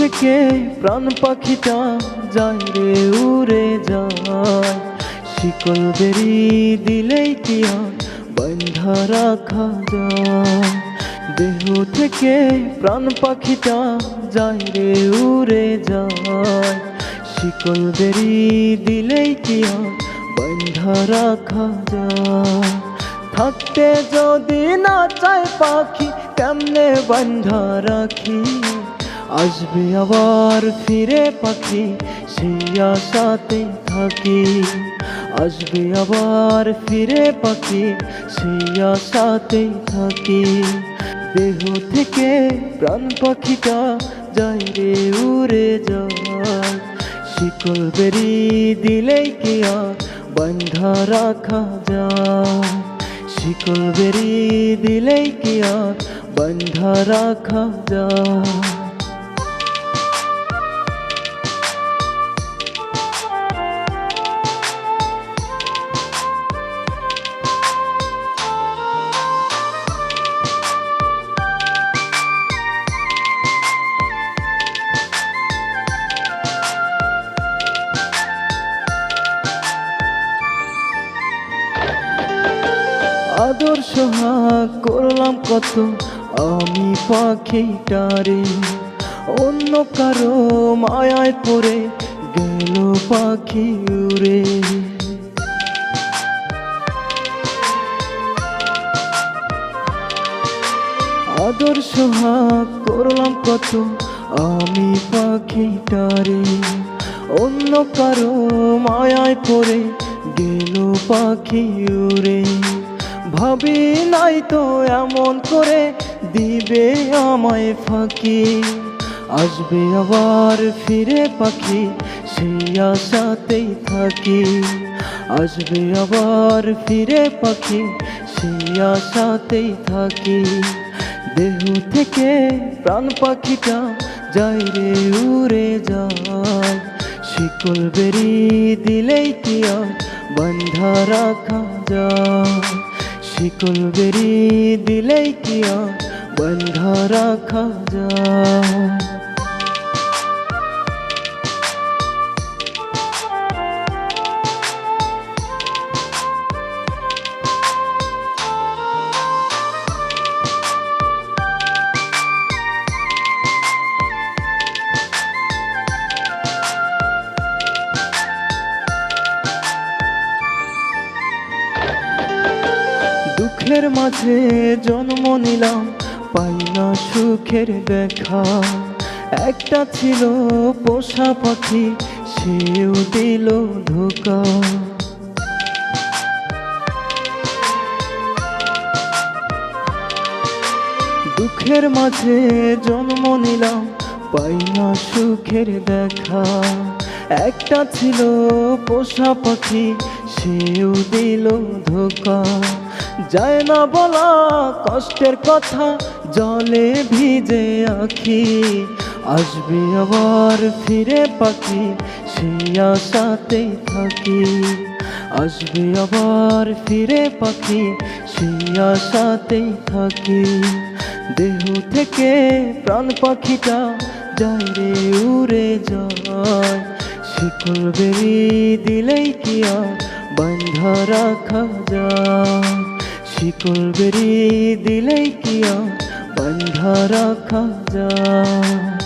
থেকে প্রাণ পাখিটা যায় রে, উড়ে যায়। শিকল বেরি দিলেই কি বন্ধা রাখা যায়। দেহ থেকে প্রাণ পাখিটা যায় রে, উড়ে যায়। শিকল বেরি দিলেই কি বন্ধা রাখা যায়। থাকতে যদি না চায় পাখি, কেমনে বন্ধা রাখি? আসবে আবার ফিরে পাখি, সেই আশাতে থাকি। আসবে আবার ফিরে পাখি, সেই আশাতে থাকি। দেহ থেকে প্রাণ পাখিটা যায় রে, উড়ে যায়। শিকল বেরি দিলেই কি আর বন্ধা রাখা যায়। শিকল বেরি দিলেই কি আর বন্ধা রাখা যায়। আদর্শ করলাম কত? আমি পাখিটারে। অন্য কারও মায়ায় পড়ে গেল পাখি উড়ে। আদর্শ করলাম কত? আমি পাখিটারে। অন্য কারও মায়ায় পড়ে গেল পাখি উড়ে। ভাবি নাই তো এমন করে দিবে আমায় ফাঁকি। আসবে আবার ফিরে পাখি, সেই আশাতেই থাকি। আসবে আবার ফিরে পাখি, সেই আশাতেই থাকি। দেহ থেকে প্রাণ পাখিটা যাই রে, উড়ে যায়। শিকল বেরি দিলেই কি আর বন্ধা রাখা যায়? শিকল বেরি দিলেই কিয়? বন্ধ রাখা যায়। দুঃখের মাঝে জন্ম নিলাম, পাই না সুখের দেখা। একটা ছিল পোষা পাখি, সেও দিল ধোকা। দুঃখের মাঝে জন্ম নিলাম, পাই না সুখের দেখা। একটা ছিল পোষা পাখি, সেও দিল ধোকা। যায় না বলা কষ্টের কথা, জলে ভিজে আখি। আসবে আবার ফিরে পাখি, সেই আশাতেই থাকি। আসবে আবার ফিরে পাখি, সেই আশাতেই থাকি। দেহ থেকে প্রাণ পাখিটা যায় রে, উড়ে যায়। শিকল বেরি দিলেই কি আর বন্ধা রাখা যায়? শিকল বেরিয়ে দিলেই কিয় বন্ধ রাখা যায়?